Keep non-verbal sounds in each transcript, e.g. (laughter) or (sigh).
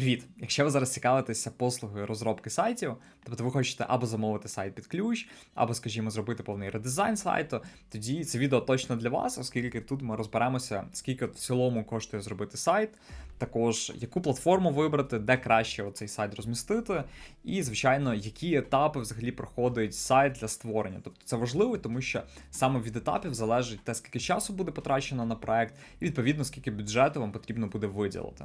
Привіт! Якщо ви зараз цікавитеся послугою розробки сайтів, тобто ви хочете або замовити сайт під ключ, або, скажімо, зробити повний редизайн сайту, тоді це відео точно для вас, оскільки тут ми розберемося, скільки в цілому коштує зробити сайт, також яку платформу вибрати, де краще оцей сайт розмістити, і, звичайно, які етапи взагалі проходить сайт для створення. Тобто це важливо, тому що саме від етапів залежить те, скільки часу буде потрачено на проект, і відповідно скільки бюджету вам потрібно буде виділити.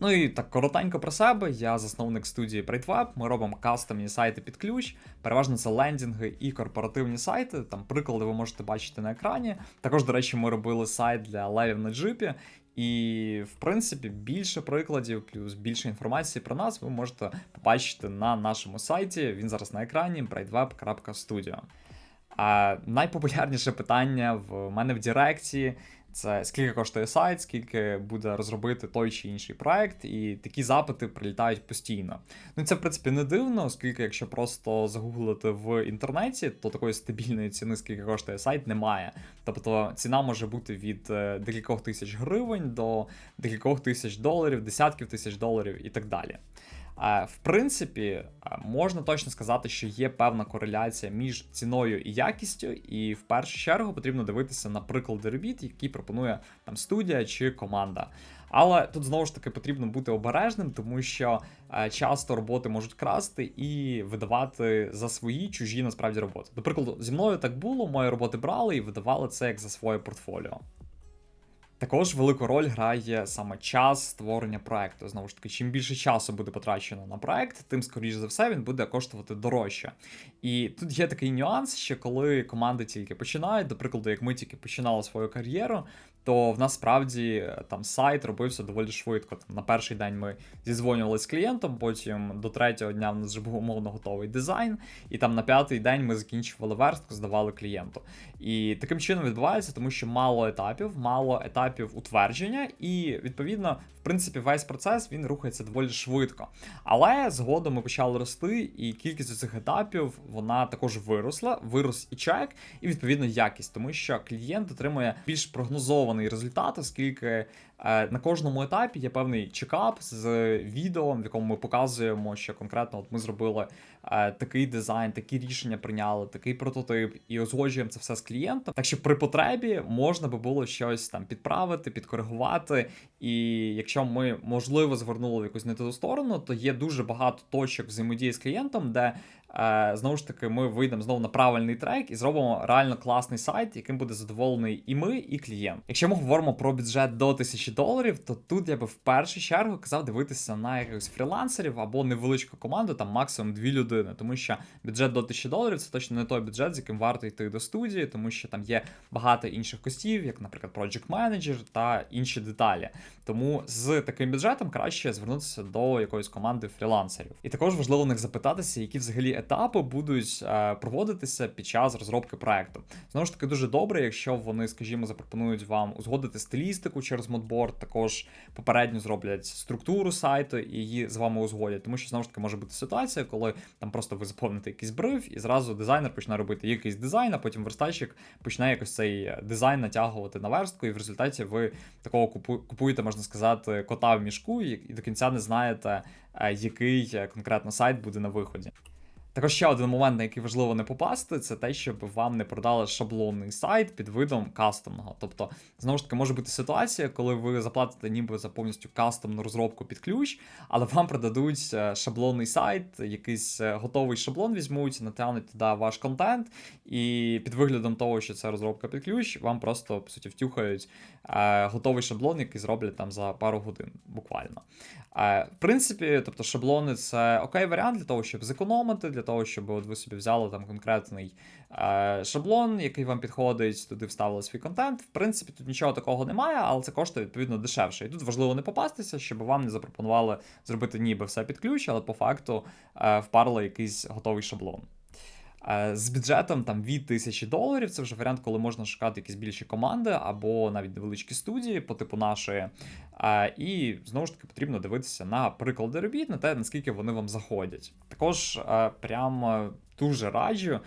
Ну і так коротенько про себе. Я засновник студії BrightWeb, Ми робимо кастомні сайти під ключ. Переважно це лендінги і корпоративні сайти. Там приклади ви можете бачити на екрані. Також, до речі, ми робили сайт для левів на джипі. І, в принципі, більше прикладів, плюс більше інформації про нас ви можете побачити на нашому сайті. Він зараз на екрані brightweb.studio. А найпопулярніше питання в мене в Директі це скільки коштує сайт, скільки буде розробити той чи інший проект, і такі запити прилітають постійно. Ну це в принципі не дивно, оскільки якщо просто загуглити в інтернеті, то такої стабільної ціни, скільки коштує сайт, немає. Тобто ціна може бути від е, декількох тисяч гривень до декількох тисяч доларів, десятків тисяч доларів і так далі. В принципі, можна точно сказати, що є певна кореляція між ціною і якістю, і в першу чергу потрібно дивитися на приклади робіт, які пропонує там студія чи команда. Але тут знову ж таки потрібно бути обережним, тому що часто роботи можуть красти і видавати за свої чужі насправді роботи. До прикладу, зі мною так було, мої роботи брали і видавали це як за своє портфоліо. Також велику роль грає саме час створення проекту. Знову ж таки, чим більше часу буде потрачено на проект, тим скоріше за все він буде коштувати дорожче. І тут є такий нюанс, що коли команди тільки починають, до прикладу, як ми тільки починали свою кар'єру, то в нас справді е, там сайт робився доволі швидко. Там, На перший день ми зізвонювалися з клієнтом, потім до третього дня в нас вже був умовно готовий дизайн, і там на п'ятий день ми закінчували верстку, здавали клієнту. І таким чином відбувається, тому що мало етапів, мало етапів утвердження, і відповідно, в принципі, весь процес він рухається доволі швидко. Але згодом ми почали рости, і кількість цих етапів вона також виросла, вирос і чек, і відповідно якість, тому що клієнт отримує більш прогнозований очікуваний результат, оскільки на кожному етапі є певний чекап з відео, в якому ми показуємо, що конкретно от ми зробили е, такий дизайн, такі рішення прийняли, такий прототип, і узгоджуємо це все з клієнтом. Так що при потребі можна би було щось там підправити, підкоригувати. І якщо ми можливо звернули в якусь не ту сторону, то є дуже багато точок взаємодії з клієнтом, де Е, знову ж таки, ми вийдемо знову на правильний трек і зробимо реально класний сайт, яким буде задоволений і ми, і клієнт. Якщо ми говоримо про бюджет до 1000 доларів, то тут я би в першу чергу казав дивитися на якихось фрілансерів або невеличку команду, там максимум дві людини, тому що бюджет до 1000 доларів це точно не той бюджет, з яким варто йти до студії, тому що там є багато інших костів, як, наприклад, Project Manager та інші деталі. Тому з таким бюджетом краще звернутися до якоїсь команди фрілансерів. І також важливо у них запитатися, які взагалі етапи будуть е, проводитися під час розробки проекту. Знову ж таки, дуже добре, якщо вони, скажімо, запропонують вам узгодити стилістику через модборд, також попередньо зроблять структуру сайту і її з вами узгодять. Тому що знову ж таки може бути ситуація, коли там просто ви заповните якийсь бриф, і зразу дизайнер почне робити якийсь дизайн, а потім верстальщик почне якось цей дизайн натягувати на верстку, і в результаті ви такого купуєте, можна сказати, кота в мішку, і до кінця не знаєте, е, який конкретно сайт буде на виході. Також ще один момент, на який важливо не попасти, це те, щоб вам не продали шаблонний сайт під видом кастомного. Тобто, знову ж таки, може бути ситуація, коли ви заплатите ніби за повністю кастомну розробку під ключ, але вам продадуть е, шаблонний сайт, якийсь е, готовий шаблон візьмуть, натягнуть туди ваш контент, і під виглядом того, що це розробка під ключ, вам просто по суті втюхають е, готовий шаблон, який зроблять там за пару годин, буквально. В принципі, тобто шаблони це окей варіант для того, щоб зекономити. для того, щоб от ви собі взяли там конкретний е, шаблон, який вам підходить, туди вставили свій контент. В принципі, тут нічого такого немає, але це коштує відповідно дешевше. І тут важливо не попастися, щоб вам не запропонували зробити ніби все під ключ, але по факту е, впарили якийсь готовий шаблон. Е, з бюджетом там від тисячі доларів це вже варіант, коли можна шукати якісь більші команди або навіть невеличкі студії по типу нашої. Е, і знову ж таки потрібно дивитися на приклади робіт, на те, наскільки вони вам заходять. Також е, прямо дуже раджу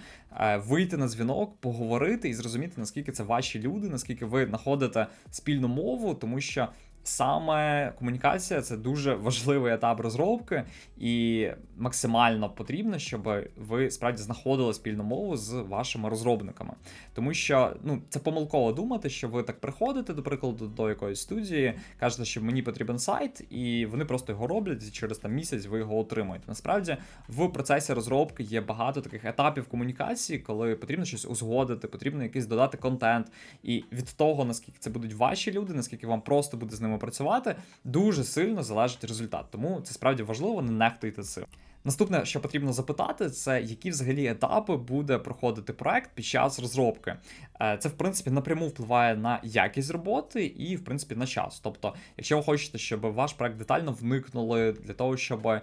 вийти на дзвінок, поговорити і зрозуміти, наскільки це ваші люди, наскільки ви знаходите спільну мову, тому що Саме комунікація це дуже важливий етап розробки, і максимально потрібно, щоб ви справді знаходили спільну мову з вашими розробниками. Тому що ну це помилково думати, що ви так приходите, до прикладу, до якоїсь студії, кажете, що мені потрібен сайт, і вони просто його роблять, і через там місяць ви його отримуєте. Насправді в процесі розробки є багато таких етапів комунікації, коли потрібно щось узгодити, потрібно якийсь додати контент. І від того, наскільки це будуть ваші люди, наскільки вам просто буде з ними працювати, дуже сильно залежить результат. Тому це справді важливо, не нехтуйте цим. Наступне, що потрібно запитати, це які взагалі етапи буде проходити проект під час розробки. Е, це, в принципі, напряму впливає на якість роботи і, в принципі, на час. Тобто, якщо ви хочете, щоб ваш проект детально вникнули для того, щоб е,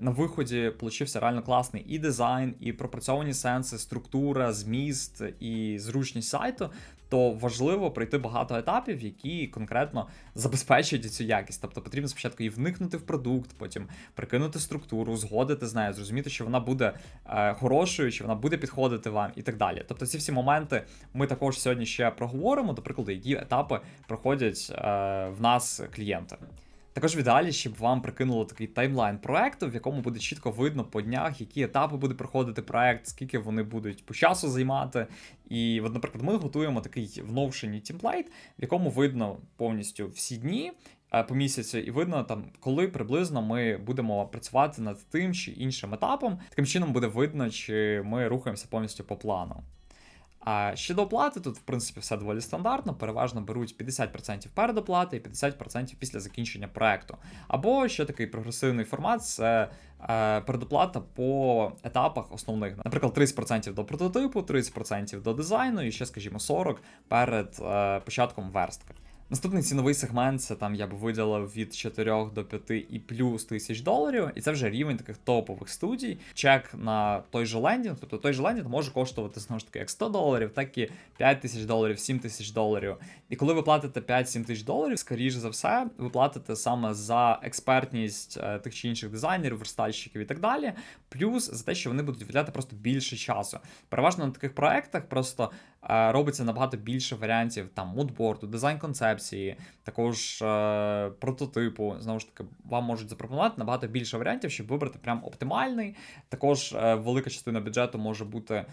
на виході получився реально класний і дизайн, і пропрацьовані сенси, структура, зміст і зручність сайту, то важливо пройти багато етапів, які конкретно забезпечують цю якість. Тобто потрібно спочатку і вникнути в продукт, потім прикинути структуру, згодити з нею, зрозуміти, що вона буде е, хорошою, що вона буде підходити вам і так далі. Тобто, ці всі моменти ми також сьогодні ще проговоримо, до прикладу, які етапи проходять е, в нас клієнти. Також в ідеалі, щоб вам прикинуло такий таймлайн проекту, в якому буде чітко видно по днях, які етапи буде проходити проект, скільки вони будуть по часу займати. І, от, наприклад, ми готуємо такий в новшині темплейт, в якому видно повністю всі дні. Е, по місяцю, і видно там, коли приблизно ми будемо працювати над тим чи іншим етапом. Таким чином буде видно, чи ми рухаємося повністю по плану. А щодо оплати, тут, в принципі, все доволі стандартно. Переважно беруть 50% передоплати і 50% після закінчення проекту. Або ще такий прогресивний формат це е, передоплата по етапах основних. Наприклад, 30% до прототипу, 30% до дизайну, і ще, скажімо, 40% перед е, початком верстки. Наступний ціновий сегмент це там я б виділив від 4 до 5 і плюс тисяч доларів, і це вже рівень таких топових студій. Чек на той же лендінг, тобто той же лендінг може коштувати знову ж таки як 100 доларів, так і 5 тисяч доларів, 7 тисяч доларів. І коли ви платите 5-7 тисяч доларів, скоріше за все, ви платите саме за експертність е, тих чи інших дизайнерів, верстальщиків і так далі. Плюс за те, що вони будуть виділяти просто більше часу. Переважно на таких проектах просто робиться набагато більше варіантів там мудборду, дизайн-концепції, також е, прототипу. Знову ж таки, вам можуть запропонувати набагато більше варіантів, щоб вибрати прям оптимальний. Також е, велика частина бюджету може бути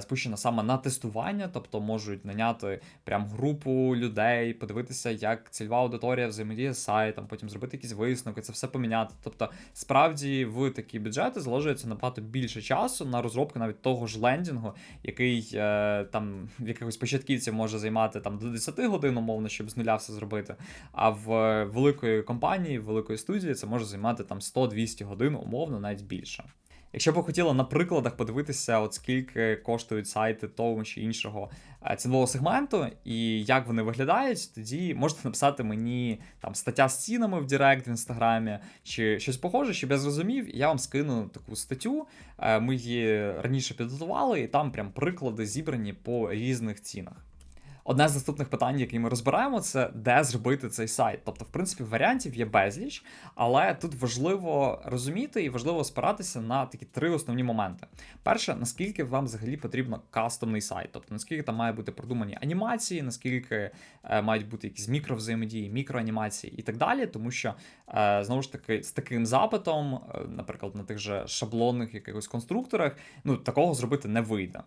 спущена саме на тестування, тобто можуть наняти прям групу людей, подивитися, як цільова аудиторія взаємодіє з сайтом, потім зробити якісь висновки, це все поміняти. Тобто, справді в такі бюджети заложується набагато більше часу на розробку навіть того ж лендінгу, який е, там в якихось початківців може займати там до 10 годин, умовно, щоб з нуля все зробити. А в великої компанії, в великої студії це може займати там 100-200 годин, умовно, навіть більше. Якщо б ви хотіли на прикладах подивитися, от скільки коштують сайти того чи іншого е, цінового сегменту і як вони виглядають, тоді можете написати мені там стаття з цінами в Директ в інстаграмі чи щось похоже, щоб я зрозумів, і я вам скину таку статтю. Е, ми її раніше підготували, і там прям приклади зібрані по різних цінах. Одне з наступних питань, які ми розбираємо, це де зробити цей сайт. Тобто, в принципі, варіантів є безліч, але тут важливо розуміти і важливо спиратися на такі три основні моменти. Перше, наскільки вам взагалі потрібно кастомний сайт, тобто наскільки там має бути продумані анімації, наскільки е, мають бути якісь мікровзаємодії, мікроанімації і так далі, тому що е, знову ж таки з таким запитом, е, наприклад, на тих же шаблонних якихось конструкторах, ну такого зробити не вийде.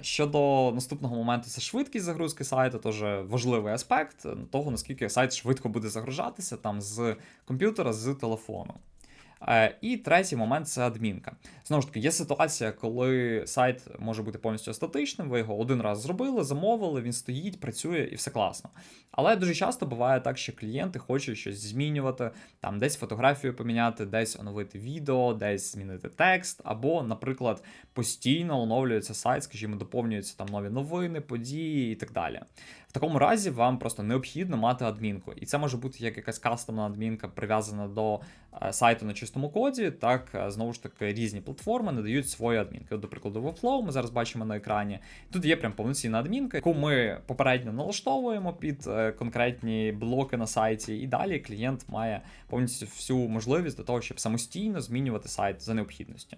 Щодо наступного моменту, це швидкість загрузки сайту, теж важливий аспект того, наскільки сайт швидко буде загружатися там з комп'ютера, з телефону. Е, і третій момент це адмінка. Знову ж таки, є ситуація, коли сайт може бути повністю статичним, ви його один раз зробили, замовили, він стоїть, працює і все класно. Але дуже часто буває так, що клієнти хочуть щось змінювати, там десь фотографію поміняти, десь оновити відео, десь змінити текст, або, наприклад, постійно оновлюється сайт, скажімо, доповнюються там нові новини, події і так далі такому разі вам просто необхідно мати адмінку. І це може бути як якась кастомна адмінка, прив'язана до е, сайту на чистому коді, так е, знову ж таки різні платформи надають свої адмінки. От, До прикладу, Webflow ми зараз бачимо на екрані. Тут є прям повноцінна адмінка, яку ми попередньо налаштовуємо під е, конкретні блоки на сайті, і далі клієнт має повністю всю можливість до того, щоб самостійно змінювати сайт за необхідністю.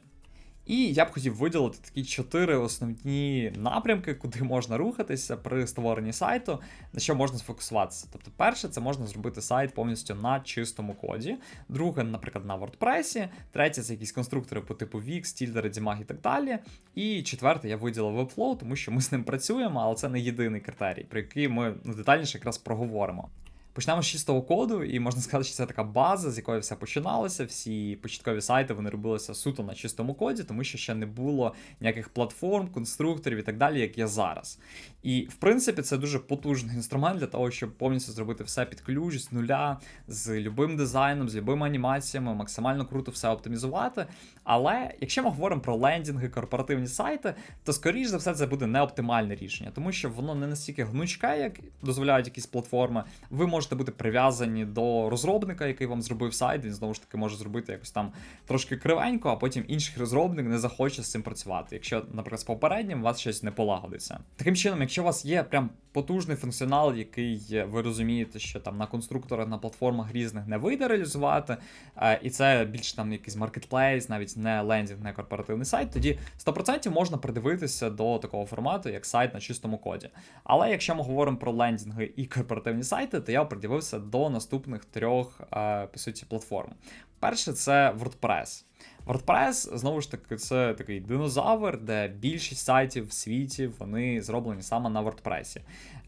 І я б хотів виділити такі чотири основні напрямки, куди можна рухатися при створенні сайту, на що можна сфокусуватися. Тобто, перше, це можна зробити сайт повністю на чистому коді. Друге, наприклад, на WordPress. Третє це якісь конструктори по типу Wix, Tilder, Dimag і так далі. І четверте, я виділив Webflow, тому що ми з ним працюємо, але це не єдиний критерій, про який ми ну, детальніше якраз проговоримо. Почнемо з чистого коду, і можна сказати, що це така база, з якої все починалося. Всі початкові сайти вони робилися суто на чистому коді, тому що ще не було ніяких платформ, конструкторів і так далі, як є зараз. І в принципі, це дуже потужний інструмент для того, щоб повністю зробити все під ключ з нуля, з любим дизайном, з любими анімаціями, максимально круто все оптимізувати. Але якщо ми говоримо про лендінги, корпоративні сайти, то скоріш за все це буде не оптимальне рішення, тому що воно не настільки гнучке, як дозволяють якісь платформи. Ви можете бути прив'язані до розробника, який вам зробив сайт. Він знову ж таки може зробити якось там трошки кривенько, а потім інший розробник не захоче з цим працювати. Якщо, наприклад, з попереднім у вас щось не полагодиться. Таким чином, якщо у вас є прям потужний функціонал, який ви розумієте, що там на конструкторах, на платформах різних не вийде реалізувати, е, і це більш там якийсь маркетплейс, навіть не лендінг, не корпоративний сайт, тоді 100% можна придивитися до такого формату, як сайт на чистому коді. Але якщо ми говоримо про лендінги і корпоративні сайти, то я придивився до наступних трьох е, по суті платформ. Перше це WordPress. WordPress, знову ж таки, це такий динозавр, де більшість сайтів в світі вони зроблені саме на WordPress.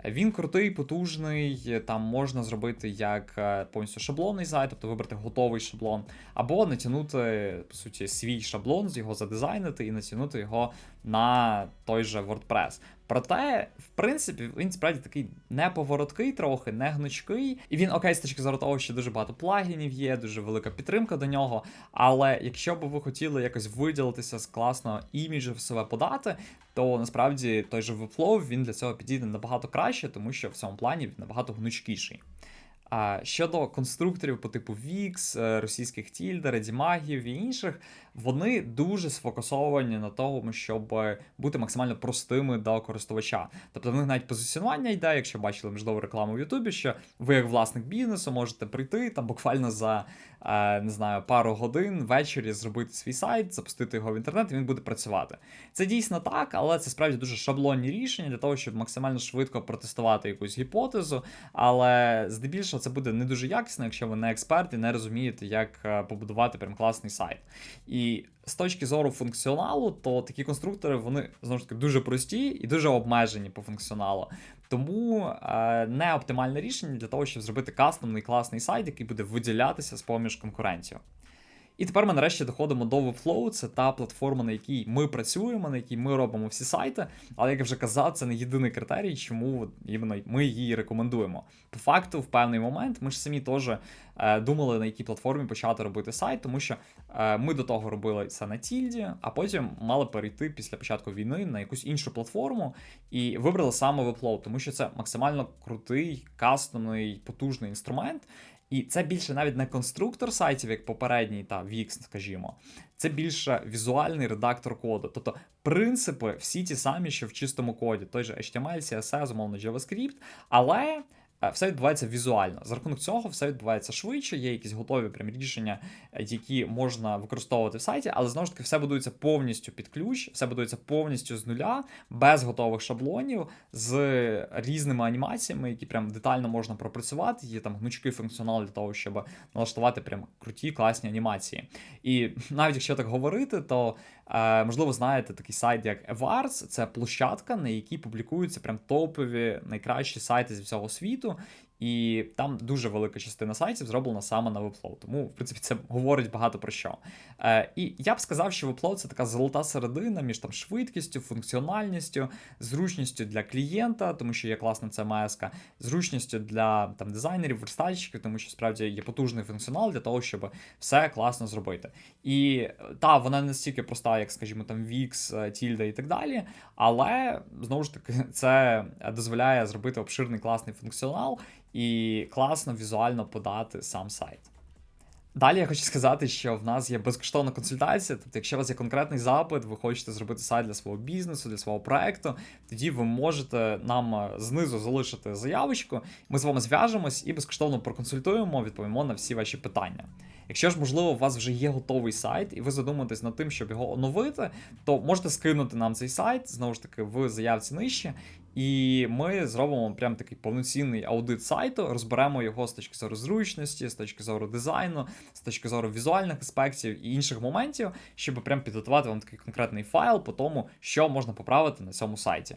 Він крутий, потужний, там можна зробити як е, повністю шаблонний сайт, тобто вибрати готовий шаблон, або натягнути, по суті, свій шаблон, його задизайнити і натягнути його на той же WordPress. Проте, в принципі, він справді такий неповороткий, трохи, не гнучкий. І він окей, з точки зору того, що дуже багато плагінів є, дуже велика підтримка до нього. Але якщо б ви хотіли якось виділитися з класного іміджу в себе подати, то насправді той же Webflow, він для цього підійде набагато краще, тому що в цьому плані він набагато гнучкіший. А щодо конструкторів по типу Wix, е, російських Тільда, Редімагів і інших, вони дуже сфокусовані на тому, щоб бути максимально простими до користувача. Тобто в них навіть позиціонування йде, якщо бачили можливо рекламу в Ютубі, що ви, як власник бізнесу, можете прийти там буквально за е, не знаю пару годин ввечері зробити свій сайт, запустити його в інтернет, і він буде працювати. Це дійсно так, але це справді дуже шаблонні рішення для того, щоб максимально швидко протестувати якусь гіпотезу. Але здебільшого це буде не дуже якісно, якщо ви не експерт і не розумієте, як е, побудувати прям класний сайт. І з точки зору функціоналу, то такі конструктори вони знову ж таки дуже прості і дуже обмежені по функціоналу. Тому е, не оптимальне рішення для того, щоб зробити кастомний класний сайт, який буде виділятися з поміж конкурентів. І тепер ми нарешті доходимо до Webflow, це та платформа, на якій ми працюємо, на якій ми робимо всі сайти. Але як я вже казав, це не єдиний критерій, чому іменно ми її рекомендуємо. По факту, в певний момент ми ж самі теж е, думали, на якій платформі почати робити сайт, тому що е, ми до того робили це на Тільді, а потім мали перейти після початку війни на якусь іншу платформу і вибрали саме Webflow, тому що це максимально крутий, кастомний, потужний інструмент. І це більше навіть не конструктор сайтів, як попередній та Wix, скажімо, це більше візуальний редактор коду. Тобто принципи всі ті самі, що в чистому коді, той же HTML, CSS, умовно JavaScript, але все відбувається візуально. За рахунок цього все відбувається швидше, є якісь готові прям рішення, е, які можна використовувати в сайті, але знову ж таки все будується повністю під ключ, все будується повністю з нуля, без готових шаблонів, з різними анімаціями, які прям детально можна пропрацювати. Є там гнучкий функціонал для того, щоб налаштувати прям круті, класні анімації. І (laughs) навіть якщо так говорити, то Е, можливо, знаєте такий сайт, як Evars, це площадка, на якій публікуються прям топові найкращі сайти зі всього світу. esto І там дуже велика частина сайтів зроблена саме на Webflow. Тому, в принципі, це говорить багато про що. Е, І я б сказав, що Webflow це така золота середина між там швидкістю, функціональністю, зручністю для клієнта, тому що є класна CMS, зручністю для там дизайнерів, верстальщиків, тому що справді є потужний функціонал для того, щоб все класно зробити. І та, вона не настільки проста, як, скажімо, там Wix, Tilda і так далі. Але знову ж таки, (laughs) це дозволяє зробити обширний класний функціонал і класно візуально подати сам сайт. Далі я хочу сказати, що в нас є безкоштовна консультація. Тобто, якщо у вас є конкретний запит, ви хочете зробити сайт для свого бізнесу, для свого проекту, тоді ви можете нам е, знизу залишити заявочку. Ми з вами зв'яжемось і безкоштовно проконсультуємо, відповімо на всі ваші питання. Якщо ж, можливо, у вас вже є готовий сайт, і ви задумаєтесь над тим, щоб його оновити, то можете скинути нам цей сайт знову ж таки в заявці нижче. І ми зробимо прям такий повноцінний аудит сайту, розберемо його з точки зору зручності, з точки зору дизайну, з точки зору візуальних аспектів і інших моментів, щоб прям підготувати вам такий конкретний файл по тому, що можна поправити на цьому сайті.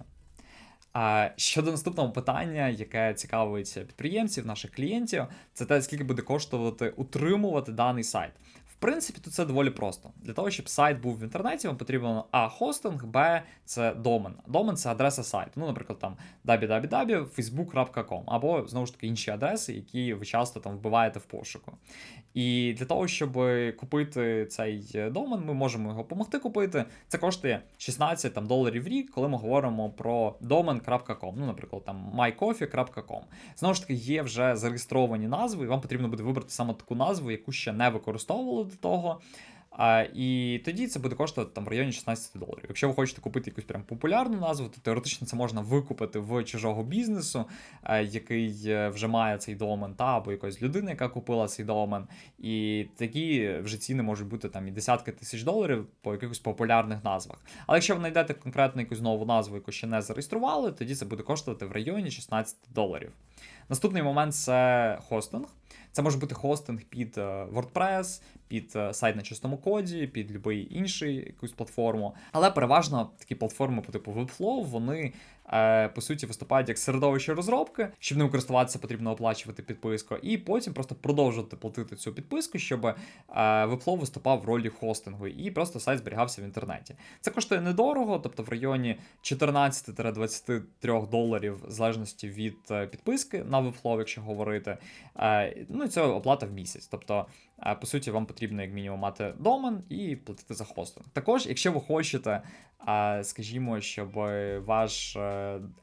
А щодо наступного питання, яке цікавить підприємців, наших клієнтів, це те, скільки буде коштувати утримувати даний сайт. Принципі, тут це доволі просто. Для того, щоб сайт був в інтернеті, вам потрібно А, хостинг, Б, це домен. Домен це адреса сайту. Ну, наприклад, там www.facebook.com, або знову ж таки інші адреси, які ви часто там вбиваєте в пошуку. І для того, щоб купити цей домен, ми можемо його допомогти купити. Це коштує 16 там, доларів в рік, коли ми говоримо про domen.com, ну, наприклад, там mycoffee.com. Знову ж таки, є вже зареєстровані назви, і вам потрібно буде вибрати саме таку назву, яку ще не використовували до того. А, І тоді це буде коштувати там в районі 16 доларів. Якщо ви хочете купити якусь прям популярну назву, то теоретично це можна викупити в чужого бізнесу, а, який е, вже має цей домен, та або якоїсь людини, яка купила цей домен. І такі вже ціни можуть бути там і десятки тисяч доларів по якихось популярних назвах. Але якщо ви знайдете конкретно якусь нову назву, яку ще не зареєстрували, тоді це буде коштувати в районі 16 доларів. Наступний момент це хостинг. Це може бути хостинг під е, WordPress, під е, сайт на чистому коді, під будь-який інший якусь платформу. Але переважно такі платформи по типу Webflow, вони по суті виступають як середовище розробки. Щоб ним користуватися, потрібно оплачувати підписку, і потім просто продовжувати платити цю підписку, щоб е, Webflow виступав в ролі хостингу, і просто сайт зберігався в інтернеті. Це коштує недорого, тобто в районі 14-23 доларів, в залежності від е, підписки на Webflow, якщо говорити. Ну і це оплата в місяць. Тобто, по суті, вам потрібно як мінімум мати домен і платити за хостинг. Також, якщо ви хочете, скажімо, щоб ваш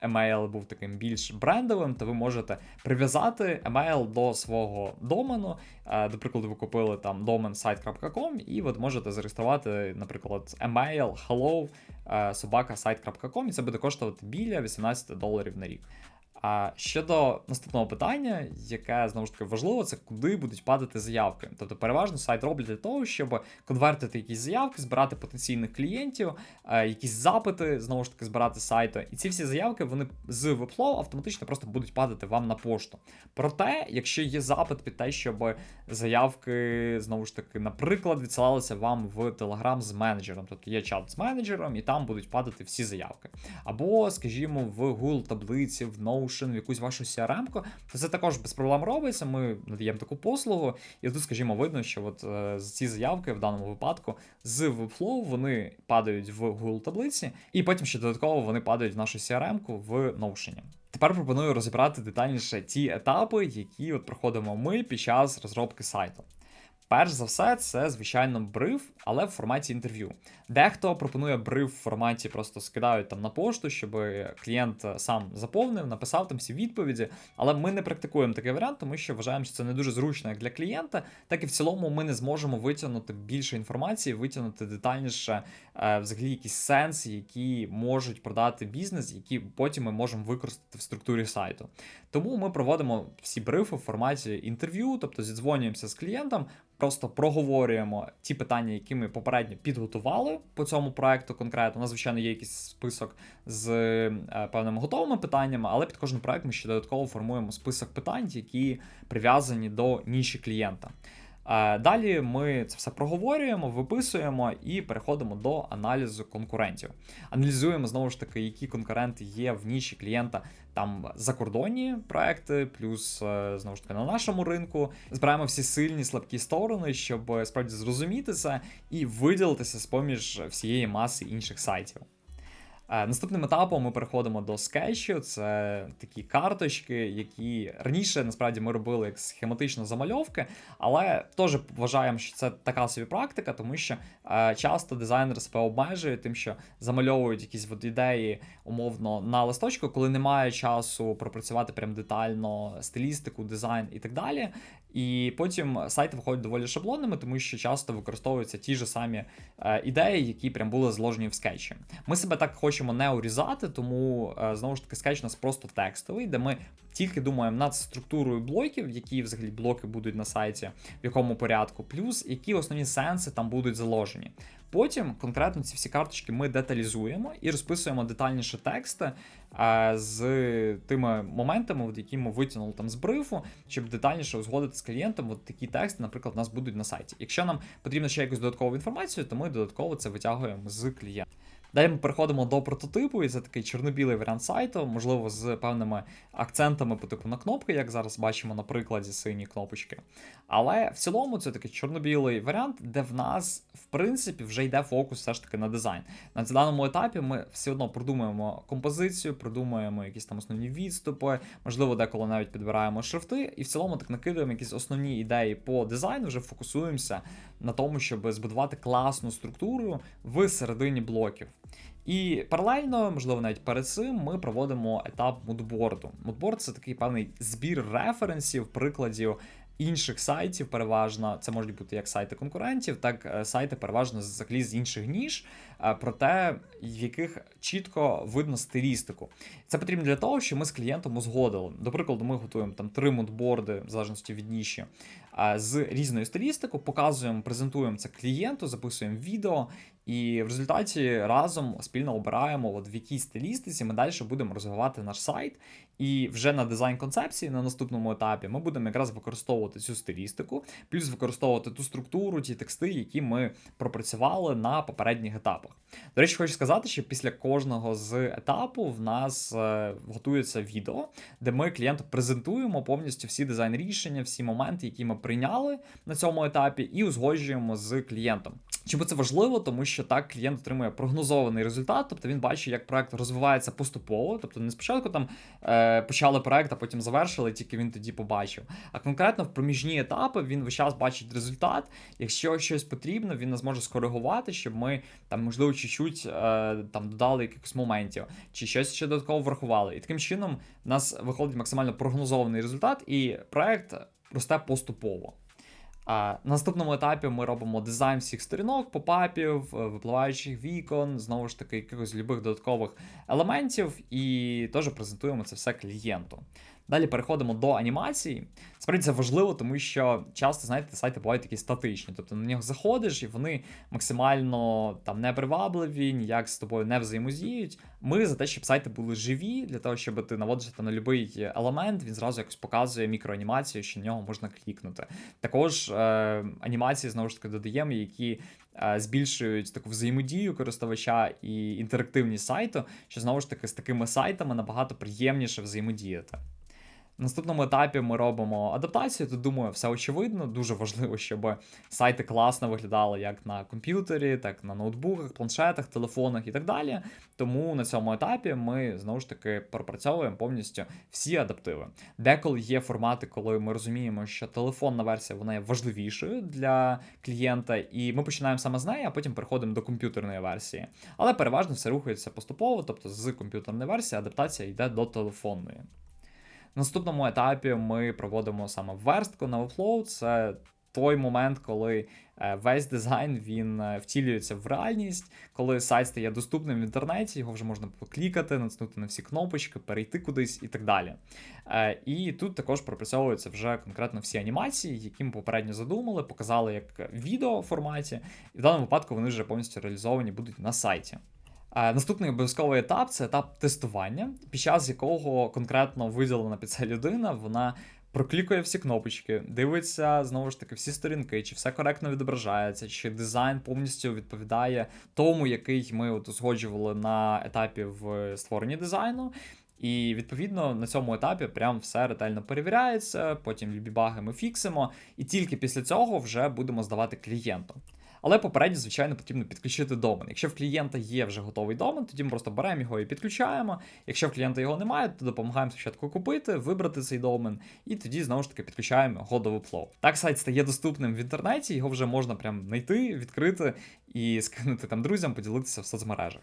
емейл був таким більш брендовим, то ви можете прив'язати емейл до свого домену. Е, до прикладу, ви купили там домен site.com, і ви можете зареєструвати, наприклад, емейл hello е, собака і це буде коштувати біля 18 доларів на рік. А щодо наступного питання, яке знову ж таки важливо, це куди будуть падати заявки. Тобто, переважно сайт роблять для того, щоб конвертити якісь заявки, збирати потенційних клієнтів, е, якісь запити, знову ж таки, збирати сайту. І ці всі заявки вони з Webflow автоматично просто будуть падати вам на пошту. Проте, якщо є запит під те, щоб заявки, знову ж таки, наприклад, відсилалися вам в Telegram з менеджером, тобто є чат з менеджером, і там будуть падати всі заявки. Або, скажімо, в Google таблиці, в Notion, Notion, в якусь вашу CRM, то це також без проблем робиться. Ми надаємо таку послугу, і тут, скажімо, видно, що от е, ці заявки в даному випадку з Webflow вони падають в Google таблиці, і потім ще додатково вони падають в нашу CRM в Notion. Тепер пропоную розібрати детальніше ті етапи, які от проходимо ми під час розробки сайту. Перш за все, це, звичайно, бриф, але в форматі інтерв'ю. Дехто пропонує бриф в форматі, просто скидають там на пошту, щоб клієнт сам заповнив, написав там всі відповіді. Але ми не практикуємо такий варіант, тому що вважаємо, що це не дуже зручно як для клієнта, так і в цілому ми не зможемо витягнути більше інформації, витягнути детальніше е, взагалі якісь сенси, які можуть продати бізнес, які потім ми можемо використати в структурі сайту. Тому ми проводимо всі брифи в форматі інтерв'ю, тобто зідзвонюємося з клієнтом просто проговорюємо ті питання, які ми попередньо підготували по цьому проекту конкретно. У звичайно, є якийсь список з е, певними готовими питаннями, але під кожен проект ми ще додатково формуємо список питань, які прив'язані до ніші клієнта. Далі ми це все проговорюємо, виписуємо і переходимо до аналізу конкурентів. Аналізуємо знову ж таки, які конкуренти є в ніші клієнта там закордонні проекти, плюс е, знову ж таки на нашому ринку. Збираємо всі сильні слабкі сторони, щоб справді зрозуміти це і виділитися з поміж всієї маси інших сайтів. Е, наступним етапом ми переходимо до скетчу. Це такі карточки, які раніше насправді ми робили як схематично замальовки, але теж вважаємо, що це така собі практика, тому що е, часто дизайнери себе обмежують тим, що замальовують якісь от ідеї умовно на листочку, коли немає часу пропрацювати прям детально стилістику, дизайн і так далі. І потім сайти виходять доволі шаблонними, тому що часто використовуються ті ж самі е, ідеї, які прям були зложені в скетчі. Ми себе так хочемо не урізати, тому е, знову ж таки скетч у нас просто текстовий, де ми тільки думаємо над структурою блоків, які взагалі блоки будуть на сайті, в якому порядку, плюс які основні сенси там будуть заложені. Потім конкретно ці всі карточки ми деталізуємо і розписуємо детальніше тексти з тими моментами, які ми витягнули там з брифу, щоб детальніше узгодити з клієнтом. От такі тексти, наприклад, у нас будуть на сайті. Якщо нам потрібно ще якусь додаткову інформацію, то ми додатково це витягуємо з клієнта. Далі ми переходимо до прототипу, і це такий чорно-білий варіант сайту, можливо, з певними акцентами по типу на кнопки, як зараз бачимо на прикладі сині кнопочки. Але в цілому це такий чорно-білий варіант, де в нас, в принципі, вже йде фокус все ж таки на дизайн. На даному етапі ми все одно продумуємо композицію, продумуємо якісь там основні відступи, можливо, деколи навіть підбираємо шрифти, і в цілому так накидуємо якісь основні ідеї по дизайну, вже фокусуємося на тому, щоб збудувати класну структуру в середині блоків. І паралельно, можливо, навіть перед цим ми проводимо етап мудборду. Мудборд це такий певний збір референсів, прикладів. Інших сайтів переважно це можуть бути як сайти конкурентів, так е, сайти переважно взагалі з інших ніж, е, проте в яких чітко видно стилістику. Це потрібно для того, щоб ми з клієнтом узгодили. До прикладу, ми готуємо там три мудборди, в залежності від ніші, е, з різною стилістикою, показуємо, презентуємо це клієнту, записуємо відео, і в результаті разом спільно обираємо, от в якій стилістиці ми далі будемо розвивати наш сайт. І вже на дизайн-концепції на наступному етапі ми будемо якраз використовувати цю стилістику, плюс використовувати ту структуру, ті тексти, які ми пропрацювали на попередніх етапах. До речі, хочу сказати, що після кожного з етапу в нас е, готується відео, де ми клієнту презентуємо повністю всі дизайн-рішення, всі моменти, які ми прийняли на цьому етапі, і узгоджуємо з клієнтом. Чому це важливо? Тому що так клієнт отримує прогнозований результат, тобто він бачить, як проект розвивається поступово, тобто не спочатку там е, почали проект, а потім завершили, тільки він тоді побачив. А конкретно в проміжні етапи він весь час бачить результат. Якщо щось потрібно, він нас може скоригувати, щоб ми там, можливо, чуть-чуть е, там додали якихось моментів, чи щось ще додатково врахували. І таким чином в нас виходить максимально прогнозований результат, і проект росте поступово. На наступному етапі ми робимо дизайн всіх сторінок, попапів, е, випливаючих вікон, знову ж таки, якихось любих додаткових елементів, і теж презентуємо це все клієнту. Далі переходимо до анімації. Справді це важливо, тому що часто, знаєте, сайти бувають такі статичні. Тобто на нього заходиш, і вони максимально там непривабливі, ніяк з тобою не взаємодіють. Ми за те, щоб сайти були живі, для того, щоб ти наводишся на будь-який елемент, він зразу якось показує мікроанімацію, що на нього можна клікнути. Також е, анімації знову ж таки додаємо, які. е, Збільшують таку взаємодію користувача і інтерактивність сайту, що знову ж таки з такими сайтами набагато приємніше взаємодіяти. На наступному етапі ми робимо адаптацію. Тут думаю, все очевидно. Дуже важливо, щоб сайти класно виглядали як на комп'ютері, так на ноутбуках, планшетах, телефонах і так далі. Тому на цьому етапі ми знову ж таки пропрацьовуємо повністю всі адаптиви. Деколи є формати, коли ми розуміємо, що телефонна версія вона є важливішою для клієнта, і ми починаємо саме з неї, а потім переходимо до комп'ютерної версії. Але переважно все рухається поступово, тобто з комп'ютерної версії адаптація йде до телефонної. На наступному етапі ми проводимо саме верстку на Webflow. Це той момент, коли е, весь дизайн він е, втілюється в реальність, коли сайт стає доступним в інтернеті, його вже можна поклікати, натиснути на всі кнопочки, перейти кудись і так далі. Е, І тут також пропрацьовуються вже конкретно всі анімації, які ми попередньо задумали, показали як відео форматі, і в даному випадку вони вже повністю реалізовані будуть на сайті. Е, Наступний обов'язковий етап це етап тестування, під час якого конкретно виділена під це людина, вона проклікує всі кнопочки, дивиться знову ж таки всі сторінки, чи все коректно відображається, чи дизайн повністю відповідає тому, який ми от узгоджували на етапі в створенні дизайну. І відповідно на цьому етапі прям все ретельно перевіряється, потім любі баги ми фіксимо, і тільки після цього вже будемо здавати клієнту. Але попередньо, звичайно, потрібно підключити домен. Якщо в клієнта є вже готовий домен, тоді ми просто беремо його і підключаємо. Якщо в клієнта його немає, то допомагаємо спочатку купити, вибрати цей домен, і тоді знову ж таки підключаємо його до Webflow. Так сайт стає доступним в інтернеті, його вже можна прям знайти, відкрити і (laughs) скинути там друзям, поділитися в соцмережах.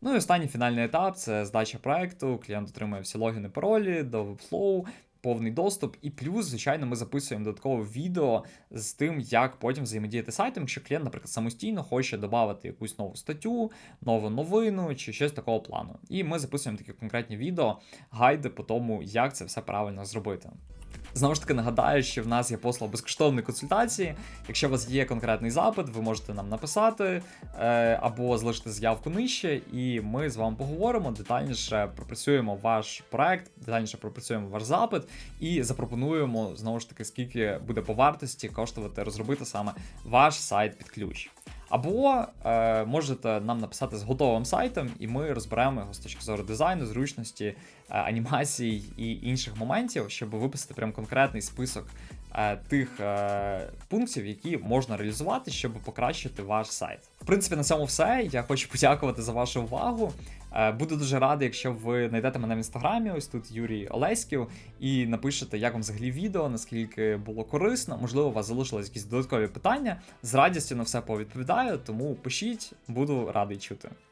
Ну і останній фінальний етап це здача проекту. Клієнт отримує всі логіни, паролі до Webflow, повний доступ. І плюс, звичайно, ми записуємо додаткове відео з тим, як потім взаємодіяти з сайтом, якщо клієнт, наприклад, самостійно хоче додати якусь нову статтю, нову новину чи щось такого плану. І ми записуємо такі конкретні відео, гайди по тому, як це все правильно зробити. Знову ж таки нагадаю, що в нас є послуга безкоштовної консультації. Якщо у вас є конкретний запит, ви можете нам написати е, або залишити заявку нижче, і ми з вами поговоримо, детальніше пропрацюємо ваш проект, детальніше пропрацюємо ваш запит і запропонуємо знову ж таки, скільки буде по вартості коштувати розробити саме ваш сайт під ключ. Або е, можете нам написати з готовим сайтом, і ми розберемо його з точки зору дизайну, зручності, е, анімацій і інших моментів, щоб виписати прям конкретний список е, тих е, пунктів, які можна реалізувати, щоб покращити ваш сайт. В принципі, на цьому все. Я хочу подякувати за вашу увагу. Е, Буду дуже радий, якщо ви знайдете мене в інстаграмі, ось тут Юрій Олеськів, і напишете, як вам взагалі відео, наскільки було корисно. Можливо, у вас залишились якісь додаткові питання. З радістю на все повідповідаю, тому пишіть, буду радий чути.